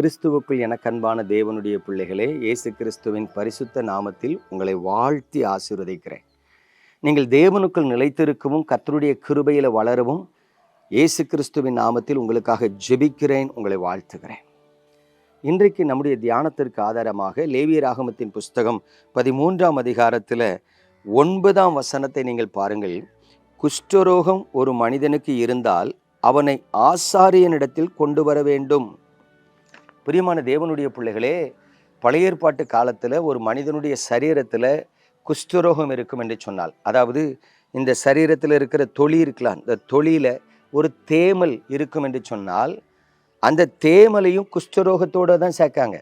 கிறிஸ்துவுக்குள் எனக்கன்பான தேவனுடைய பிள்ளைகளே இயேசு கிறிஸ்துவின் பரிசுத்த நாமத்தில் உங்களை வாழ்த்தி ஆசீர்வதிக்கிறேன். நீங்கள் தேவனுக்குள் நிலைத்திருக்கவும் கத்தருடைய கிருபையில் வளரவும் இயேசு கிறிஸ்துவின் நாமத்தில் உங்களுக்காக ஜெபிக்கிறேன் உங்களை வாழ்த்துகிறேன். இன்றைக்கு நம்முடைய தியானத்திற்கு ஆதாரமாக லேவியராகமத்தின் புஸ்தகம் பதிமூன்றாம் அதிகாரத்தில் ஒன்பதாம் வசனத்தை நீங்கள் பாருங்கள். குஷ்டரோகம் ஒரு மனிதனுக்கு இருந்தால் அவனை ஆசாரியனிடத்தில் கொண்டு வர வேண்டும். பிரியமான தேவனுடைய பிள்ளைகளே பழைய ஏற்பாட்டு காலத்தில் ஒரு மனிதனுடைய சரீரத்தில் குஷ்டரோகம் இருக்கும் என்று சொன்னால் அதாவது இந்த சரீரத்தில் இருக்கிற தொழி இருக்கலாம் இந்த தொழில ஒரு தேமல் இருக்கும் என்று சொன்னால் அந்த தேமலையும் குஷ்டரோகத்தோடு தான் சேர்க்காங்க.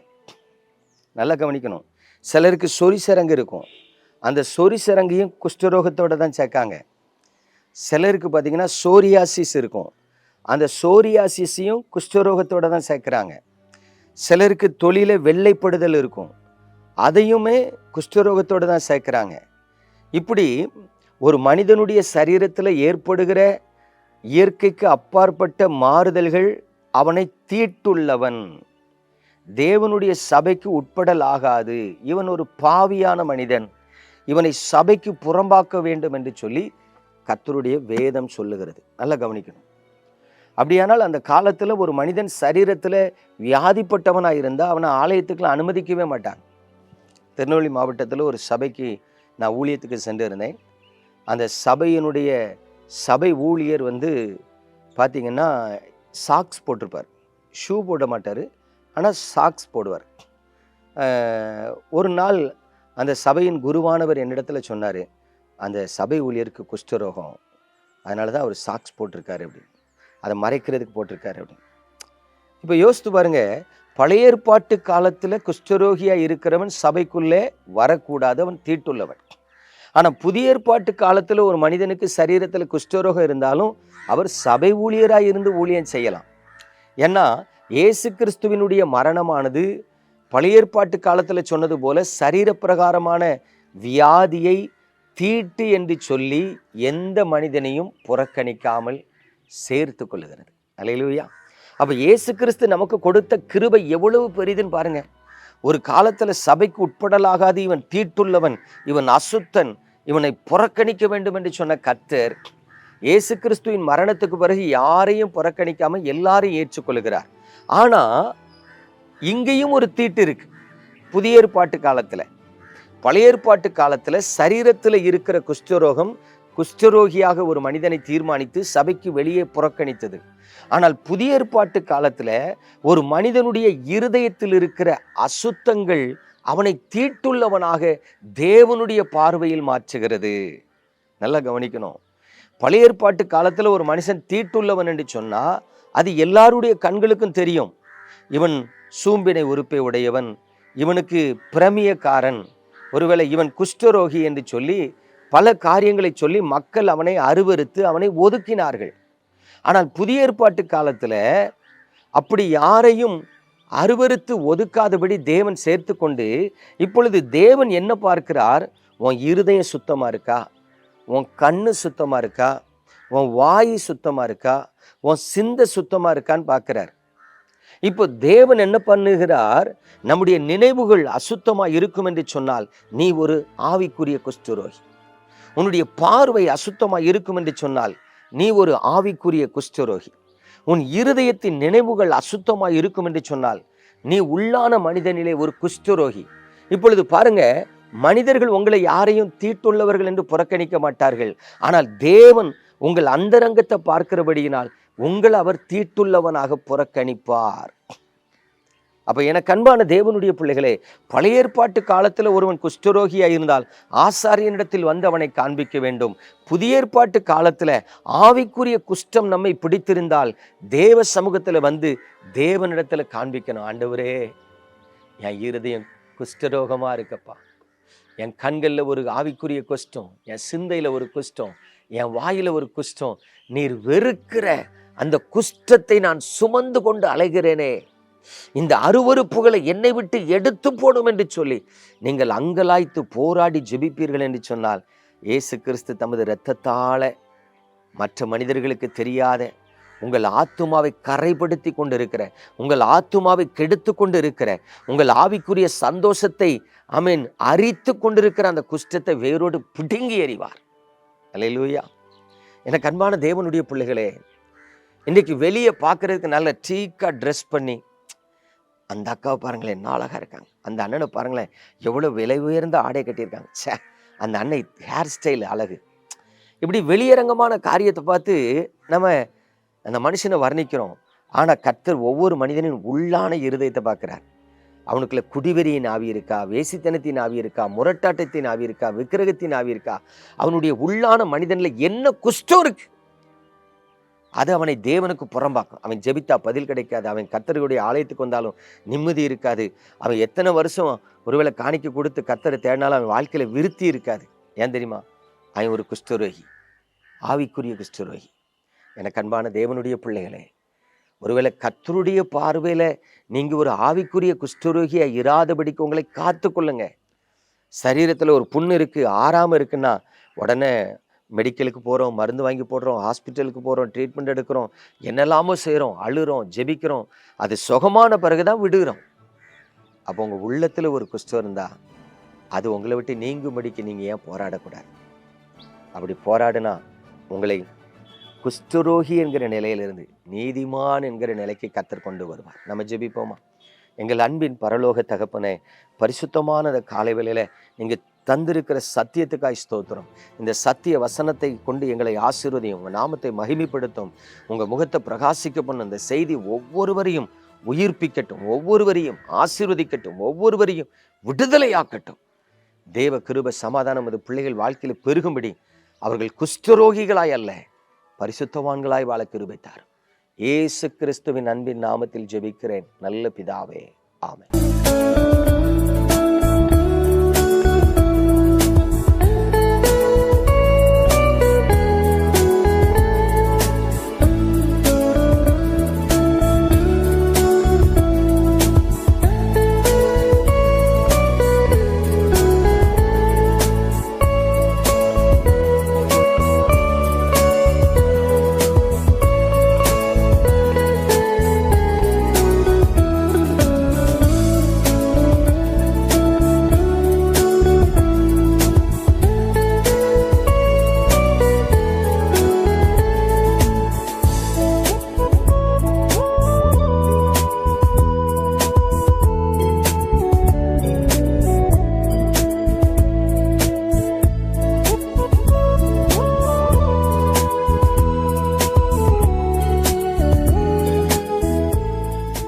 நல்லா கவனிக்கணும். சிலருக்கு சொறி சரங்கு இருக்கும். அந்த சொறி சரங்கையும் குஷ்டரோகத்தோடு தான் சேர்க்காங்க. சிலருக்கு பார்த்தீங்கன்னா சோரியாசிஸ் இருக்கும். அந்த சோரியாசிஸையும் குஷ்டரோகத்தோடு தான் சேர்க்குறாங்க. சிலருக்கு தொழில வெள்ளைப்படுதல் இருக்கும். அதையுமே குஷ்டரோகத்தோடு தான் சேர்க்குறாங்க. இப்படி ஒரு மனிதனுடைய சரீரத்தில் ஏற்படுகிற இயற்கைக்கு அப்பாற்பட்ட மாறுதல்கள் அவனை தீட்டுள்ளவன். தேவனுடைய சபைக்கு உட்படல் ஆகாது. இவன் ஒரு பாவியான மனிதன். இவனை சபைக்கு புறம்பாக்க வேண்டும் என்று சொல்லி கத்தருடைய வேதம் சொல்லுகிறது. நல்லா கவனிக்கணும். அப்படியானால் அந்த காலத்தில் ஒரு மனிதன் சரீரத்தில் வியாதிப்பட்டவனாக இருந்தால் அவனை ஆலயத்துக்குள்ள அனுமதிக்கவே மாட்டான். திருநெல்வேலி மாவட்டத்தில் ஒரு சபைக்கு நான் ஊழியத்துக்கு சென்றிருந்தேன். அந்த சபையினுடைய சபை ஊழியர் வந்து பார்த்தீங்கன்னா சாக்ஸ் போட்டிருப்பார். ஷூ போட மாட்டார் ஆனால் சாக்ஸ் போடுவார். ஒரு நாள் அந்த சபையின் குருவானவர் என்னிடத்துல சொன்னார் அந்த சபை ஊழியருக்கு குஷ்டரோகம் அதனால தான் அவர் சாக்ஸ் போட்டிருக்காரு அப்படின்னு. அதை மறைக்கிறதுக்கு போட்டிருக்காரு அப்படின்னு. இப்போ யோசித்து பாருங்க பழைய ஏற்பாட்டு காலத்தில் குஷ்டரோகியாக இருக்கிறவன் சபைக்குள்ளே வரக்கூடாது அவன் தீட்டுள்ளவன். ஆனால் புதிய ஏற்பாட்டு காலத்தில் ஒரு மனிதனுக்கு சரீரத்தில் குஷ்டரோகம் இருந்தாலும் அவர் சபை ஊழியராக இருந்து ஊழியம் செய்யலாம். ஏன்னா இயேசு கிறிஸ்துவினுடைய மரணமானது பழைய ஏற்பாட்டு காலத்தில் சொன்னது போல சரீரப்பிரகாரமான வியாதியை தீட்டு என்று சொல்லி எந்த மனிதனையும் புறக்கணிக்காமல் சேர்த்து கொள்ளுகிறது. அலையிலுயா அப்போ இயேசு கிறிஸ்து நமக்கு கொடுத்த கிருபை எவ்வளவு பெரிதுன்னு பாருங்க. ஒரு காலத்துல சபைக்கு உட்படலாகாது இவன் தீட்டுள்ளவன் இவன் அசுத்தன் இவனை புறக்கணிக்க வேண்டும் என்று சொன்ன கத்தர் இயேசு கிறிஸ்துவின் மரணத்துக்கு பிறகு யாரையும் புறக்கணிக்காம எல்லாரையும் ஏற்றுக்கொள்கிறார். ஆனா இங்கேயும் ஒரு தீட்டு இருக்கு. புதிய ஏற்பாட்டு காலத்துல. பழைய ஏற்பாட்டு காலத்துல சரீரத்துல இருக்கிற குஷ்டரோகம் குஷ்டரோகியாக ஒரு மனிதனை தீர்மானித்து சபைக்கு வெளியே புறக்கணித்தது. ஆனால் புதிய ஏற்பாட்டு காலத்தில் ஒரு மனிதனுடைய இருதயத்தில் இருக்கிற அசுத்தங்கள் அவனை தீட்டுள்ளவனாக தேவனுடைய பார்வையில் மாற்றுகிறது. நல்லா கவனிக்கணும். பழைய ஏற்பாட்டு காலத்தில் ஒரு மனுஷன் தீட்டுள்ளவன் என்று சொன்னால் அது எல்லாருடைய கண்களுக்கும் தெரியும். இவன் சூம்பினை உறுப்பை உடையவன் இவனுக்கு பிரமியக்காரன் ஒருவேளை இவன் குஷ்டரோகி என்று சொல்லி பல காரியங்களை சொல்லி மக்கள் அவனை அருவறுத்து அவனை ஒதுக்கினார்கள். ஆனால் புதிய ஏற்பாட்டு காலத்தில் அப்படி யாரையும் அருவருத்து ஒதுக்காதபடி தேவன் சேர்த்து கொண்டு இப்பொழுது தேவன் என்ன பார்க்கிறார்? உன் இருதயம் சுத்தமாக இருக்கா? உன் கண்ணு சுத்தமாக இருக்கா? உன் வாய் சுத்தமாக இருக்கா? உன் சிந்தை சுத்தமாக இருக்கான்னு பார்க்கிறார். இப்போ தேவன் என்ன பண்ணுகிறார்? நம்முடைய நினைவுகள் அசுத்தமாக இருக்கும் என்று சொன்னால் நீ ஒரு ஆவிக்குரிய குஷ்டுரோகி. உன்னுடைய பார்வை அசுத்தமா இருக்கும் என்று சொன்னால் நீ ஒரு ஆவிக்குரிய குஷ்டரோகி. உன் இருதயத்தின் நினைவுகள் அசுத்தமாக இருக்கும் என்று சொன்னால் நீ உள்ளான மனிதனிலே ஒரு குஷ்டரோகி. இப்பொழுது பாருங்க மனிதர்கள் உங்களை யாரையும் தீட்டுள்ளவர்கள் என்று புறக்கணிக்க மாட்டார்கள். ஆனால் தேவன் உங்கள் அந்தரங்கத்தை பார்க்கிறபடியினால் உங்களை அவர் தீட்டுள்ளவனாக புறக்கணிப்பார். அப்போ எனக்கு அன்பான தேவனுடைய பிள்ளைகளே பழைய ஏற்பாட்டு காலத்தில் ஒருவன் குஷ்டரோகியாக இருந்தால் ஆசாரியனிடத்தில் வந்து அவனை காண்பிக்க வேண்டும். புதிய ஏற்பாட்டு காலத்தில் ஆவிக்குரிய குஷ்டம் நம்மை பிடித்திருந்தால் தேவ சமூகத்தில் வந்து தேவனிடத்தில் காண்பிக்கணும். ஆண்டவரே என் இருதயம் குஷ்டரோகமாக இருக்கப்பா. என் கண்களில் ஒரு ஆவிக்குரிய குஷ்டம் என் சிந்தையில் ஒரு குஷ்டம் என் வாயில் ஒரு குஷ்டம். நீர் வெறுக்கிற அந்த குஷ்டத்தை நான் சுமந்து கொண்டு அலைகிறேனே. இந்த அருவறுப்புகளை என்னை விட்டு எடுத்து போடும் என்று சொல்லி நீங்கள் அங்கலாய்த்து போராடி ஜெபிப்பீர்கள் என்று சொன்னால் இயேசு கிறிஸ்து தமது இரத்தத்தால மற்ற மனிதர்களுக்கு தெரியாத உங்கள் ஆத்துமாவை கரைப்படுத்தி கொண்டிருக்கிற உங்கள் ஆத்துமாவை கெடுத்து கொண்டு இருக்கிற உங்கள் ஆவிக்குரிய சந்தோஷத்தை அமீன் அரித்து கொண்டிருக்கிற அந்த குஷ்டத்தை வேரோடு பிடுங்கி எறிவார். அல்லேலூயா. எனக்கு அன்பான தேவனுடைய பிள்ளைகளே இன்னைக்கு வெளியே பார்க்கறதுக்கு நல்ல டீக்காக ட்ரெஸ் பண்ணி அந்த அக்காவை பாருங்களேன் என்ன அழகாக இருக்காங்க. அந்த அண்ணனை பாருங்களேன் எவ்வளோ விலை உயர்ந்த ஆடை கட்டியிருக்காங்க. ச்சே அந்த அன்னை ஹேர் ஸ்டைல் அழகு. இப்படி வெளியரங்கமான காரியத்தை பார்த்து நம்ம அந்த மனுஷனை வர்ணிக்கிறோம். ஆனால் கர்த்தர் ஒவ்வொரு மனிதனின் உள்ளான இருதயத்தை பார்க்குறார். அவனுக்குள்ள குடிவெறியின் ஆவி இருக்கா வேசித்தனத்தின் ஆவி இருக்கா முரட்டாட்டத்தின் ஆவி இருக்கா விக்கிரகத்தின் ஆவி இருக்கா அவனுடைய உள்ளான மனிதனில் என்ன குஷ்டம் இருக்குது அது அவனை தேவனுக்கு புறம்பாக்கும். அவன் ஜெபித்தா பதில் கிடைக்காது. அவன் கத்தருடைய ஆலயத்துக்கு வந்தாலும் நிம்மதி இருக்காது. அவன் எத்தனை வருஷம் ஒருவேளை காணிக்க கொடுத்து கத்தரை தேடினாலும் அவன் வாழ்க்கையில் விருத்தி இருக்காது. ஏன் தெரியுமா? அவன் ஒரு குஷ்டரோகி. ஆவிக்குரிய குஷ்டரோகி. எனக்கு அன்பான தேவனுடைய பிள்ளைகளே ஒருவேளை கத்தருடைய பார்வையில் நீங்கள் ஒரு ஆவிக்குரிய குஷ்டரோகியாக இராதபடிக்கு உங்களை காத்துக்கொள்ளுங்க. சரீரத்தில் ஒரு புண்ணு இருக்குது ஆறாமல் இருக்குன்னா உடனே மெடிக்கலுக்கு போகிறோம் மருந்து வாங்கி போடுறோம் ஹாஸ்பிட்டலுக்கு போகிறோம் ட்ரீட்மெண்ட் எடுக்கிறோம் என்னெல்லாமோ செய்கிறோம் அழுகிறோம் ஜெபிக்கிறோம் அது சுகமான பிறகு தான் விடுகிறோம். அப்போ உங்கள் உள்ளத்தில் ஒரு குஷ்டம் இருந்தால் அது உங்களை விட்டு நீங்கும்படிக்கு நீங்கள் ஏன் போராடக்கூடாது? அப்படி போராடினா உங்களை குஷ்டரோகி என்கிற நிலையிலிருந்து நீதிமான் என்கிற நிலைக்கு கத்தர் கொண்டு வருவார். நம்ம ஜெபிப்போமா? எங்கள் அன்பின் பரலோக தகப்பனே பரிசுத்தமான காலை வேளையில நீங்கள் தந்திருக்கிற சத்தியத்துக்காய் ஸ்தோத்திரம். இந்த சத்திய வசனத்தை கொண்டு எங்களை ஆசீர்வதியும் உங்கள் நாமத்தை மகிமைப்படுத்தும் உங்கள் முகத்தை பிரகாசிக்க பண்ண இந்த செய்தி ஒவ்வொருவரையும் உயிர்ப்பிக்கட்டும் ஒவ்வொருவரையும் ஆசீர்வதிக்கட்டும் ஒவ்வொருவரையும் விடுதலையாக்கட்டும். தேவ கிருப சமாதானம் அது பிள்ளைகள் வாழ்க்கையில் பெருகும்படி அவர்கள் குஷ்டரோகிகளாய் அல்ல பரிசுத்தவான்களாய் வாழ கிருபைத்தார். இயேசு கிறிஸ்துவின் அன்பின் நாமத்தில் ஜெபிக்கிறேன். நல்ல பிதாவே. ஆமை